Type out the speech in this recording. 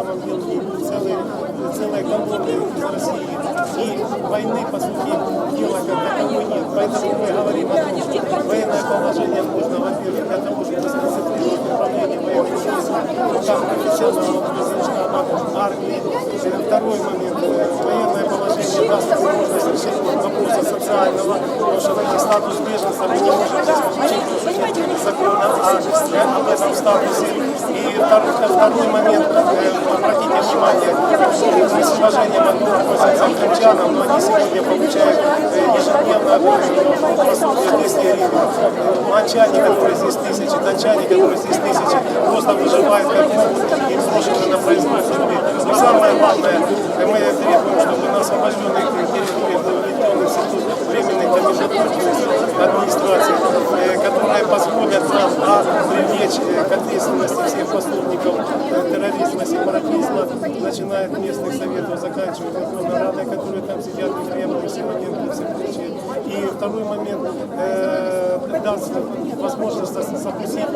деле целые, целые колонны из России. И войны, по сути дела, как таковой нет. Поэтому мы говорим о том, что военное положение нужно, во-первых, для того, чтобы сконцентрировать управление военным действием в руках профессионалов, штаба армии. Второй момент. Военное положение даст возможность решить вопросы социального, потому что найти статус беженца мы не можем получить закона о, об этом статусе. И второй, второй момент, внимание, мы с уважением относимся к крымчанам, но они сегодня получают ежедневно по сути 200 гривен. Манчане, которые здесь тысячи, датчане, которые здесь тысячи, просто выживают как могут и брошены на произвол судьбы. Но самое главное, э, мы требуем, чтобы на освобожденных территориях институт временной комендатуры администрации, э, которые позволят нам привлечь э, к ответственности всех сепаратизма, начиная от местных советов, заканчивая Верховной Радой, которые там сидят, Ефремов, Симоненко и все прочие. И второй момент, э, даст возможность запустить